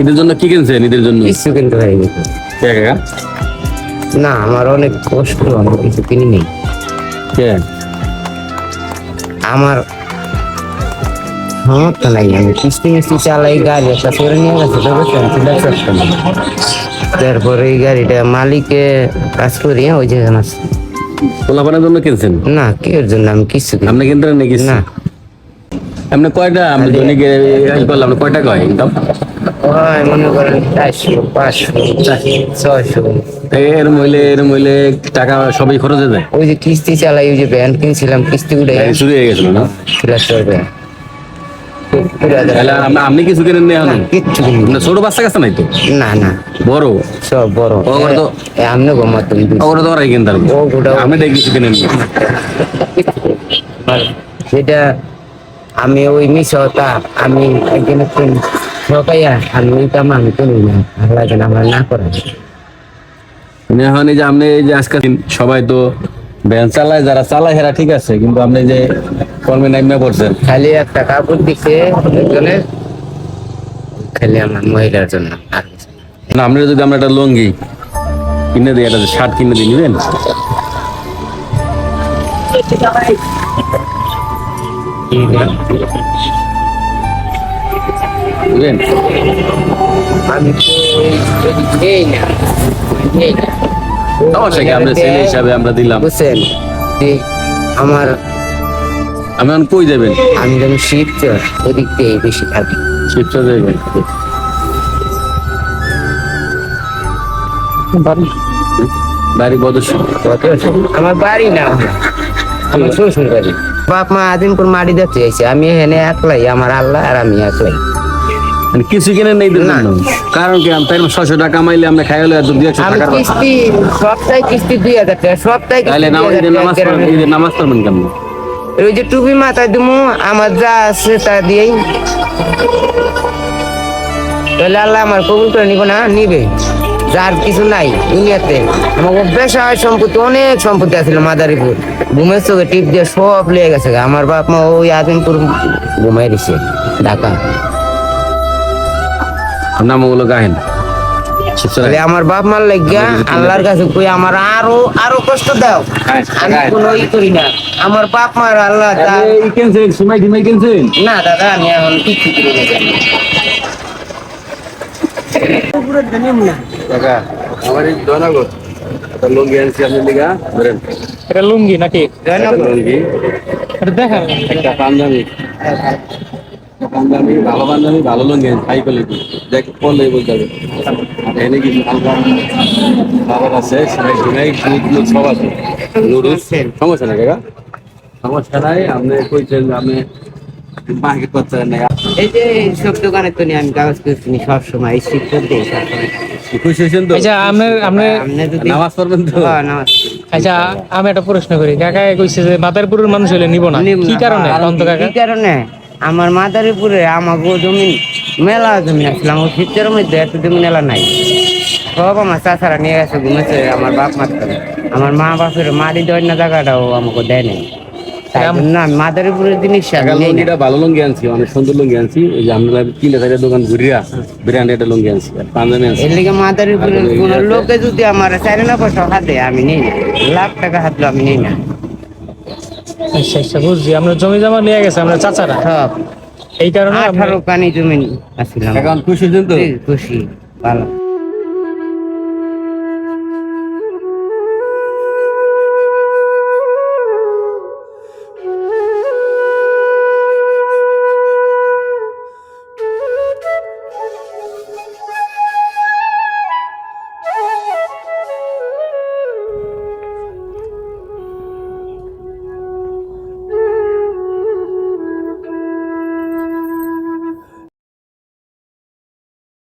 ঈদের জন্য কি কিনছেন? ঈদের জন্য? কিছু কিন্তু কে কাকা? না আমার অনেক কষ্ট আমি কিছু কিনি নেই কে? আমার নাই আমি কিস্তি মিস্তি চালাই গাড়ি একটা করে নিয়ে গেছে তো সেটা সত্য তারপরে এই গাড়িটা মালিকে কাজ করি ওই যেখানে আছে পোলাপানের জন্য কিনছেন? না কি এর জন্য? আমি কিছু আপনি কিনতে নাকি না। আপনি কয়টা আপনি দৈনিক এই করলাম কয়টা কয় ইনকাম মনে এর মহিলে এর মহিলে টাকা সবই খরচে যায়? ওই যে কিস্তি চালাই ওই যে ব্যান্ড কিনছিলাম কিস্তি উঠে গাড়ি চুরি হয়ে গেছিল না? আপনি- কিছু কিনেন নি এখন? কিচ্ছু কিনি ছোট বাচ্চা কাছে নাই তো? না না। বড়? সব বড়। ওগুলো তো- এ, আমনে গোমা তুমি ওগুলো তো ওরাই কিনতে পারবে। ও দেখি কিছু কিনেন নি। আমি ওই মিশতা আমি একদিন ঠকাইয়া আমি নিতাম আমি তো নিই না ভালো লাগে না আমার না করা মানে এখন এই যে আপনি এই যে আজকাল সবাই তো ভ্যান চালায় যারা চালায় হেরা ঠিক আছে কিন্তু আপনি যে কর্মে নাইমে পড়ছেন। খালি একটা কাপড় দিচ্ছে একজনে খালি আমার মহিলার জন্য আর না। না আপনি যদি আমরা একটা লুঙ্গি কিনে দিই একটা শার্ট কিনে দিই নিবেন? নিবেন আমি সমস্যা কি আমরা ছেলে হিসাবে আমরা দিলাম বুঝছেন আমার আমি এখন কই যাবেন আমি যখন শীত ওদিক দিয়ে বেশি থাকি শিবচর যাবেন বাড়ি বদস্য আমার বাড়ি না। আমার শ্বশুর বাড়ি বাপ মা আদিমপুর মাটি দেখতে চাইছে আমি এখানে একলাই আমার আল্লাহ আর আমি একলাই। মানে কিছু কিনে নেই না। কারণ কি আমি তাই ছশো টাকা কামাইলে আমরা খাই হলে দু একশো কিস্তি সপ্তাহে কিস্তি দুই হাজার টাকা সপ্তাহে তাহলে নামাজ টাকা নামাজ পড়বেন কেমন? ওই যে টুপি মাথায় দিমু আমার যা আছে তা দিয়েই। তাহলে আল্লাহ আমার কবুল করে নিব না? নিবে। যার কিছু নাই দুনিয়াতে। আমাকে বেশা হয় সম্পত্তি অনেক সম্পত্তি আছিল মাদারীপুর। ঘুমের চোখে টিপ দিয়ে সব লেগে গেছে আমার বাপ মা ওই আদিমপুর ঘুমাই দিছে ঢাকা। নাম ওগুলো গাহেন। আমার বাপ মার লাগিয়া আল্লাহর কাছে কই আমার আরও আরও কষ্ট দাও। আমি কোনো ই করি না। আমার বাপ মার আল্লাহ না দাদা আমি এখন কিচ্ছু করি না জানি। কাকা? আমার এই জয়নগর। একটা লুঙ্গি আনছি আপনি লিগা ধরেন। এটা লুঙ্গি নাকি? লুঙ্গি। এটা দেখা একটা পাঞ্জাবি। পাঞ্জাবি ভালো পাঞ্জাবি ভালো লুঙ্গি হাই কোয়ালিটি দেখ পড়লেই বলতে হবে এনে কিছু হালকা খাবার আছে সিমাই টিমাই দুধ মুধ সব আছে। নুডলস সমস্যা নাই কাকা? সমস্যা নাই আপনি কইছেন আপনি করতে নাই। এই যে সব দোকানে তো আমি কাগজ করে কিনি সবসময় এই শীত করতে খুশি হয়েছেন তো? আচ্ছা আপনার আপনার আপনি নামাজ পড়বেন তো? হ্যাঁ, নামাজ। আচ্ছা আমি একটা প্রশ্ন করি। কাকা কইছে যে বাতারপুরের মানুষ হলে নিব না। কি কারণে? অন্ত কাকা। কি কারণে? আমার মাদারীপুরে আমাকে জমি মেলা জমি আসছিল আমার শীতের মধ্যে এত জমি মেলা নাই। সব আমার চাচারা নিয়ে গেছে ঘুমেছে আমার বাপ মারতে আমার মা বাপের মারি দেওয়ার না জায়গাটাও আমাকে দেয় নাই। তাই আমি মাদারীপুরের জিনিস আমি টাকা নেই না। লুঙ্গিটা ভালো লুঙ্গি আনছি অনেক সুন্দর লুঙ্গি আনছি। এই যে আমরা তিনটা চারটা দোকান ঘুরিয়া বিরিয়ানি একটা লুঙ্গি আনছি পাঞ্জাবি আনছি। এর লিগে মাদারীপুরের কোন লোকে যদি আমার চারি না পয়সা হাত আমি নেই না। লাখ টাকা হাতলো আমি নেই না। আচ্ছা আচ্ছা বুঝছি। আমরা জমি জমা নিয়ে গেছে আমরা চাচারা। এই কারণে আঠারো কানি জমি আসছিলাম এখন খুশি তো খুশি ভালো।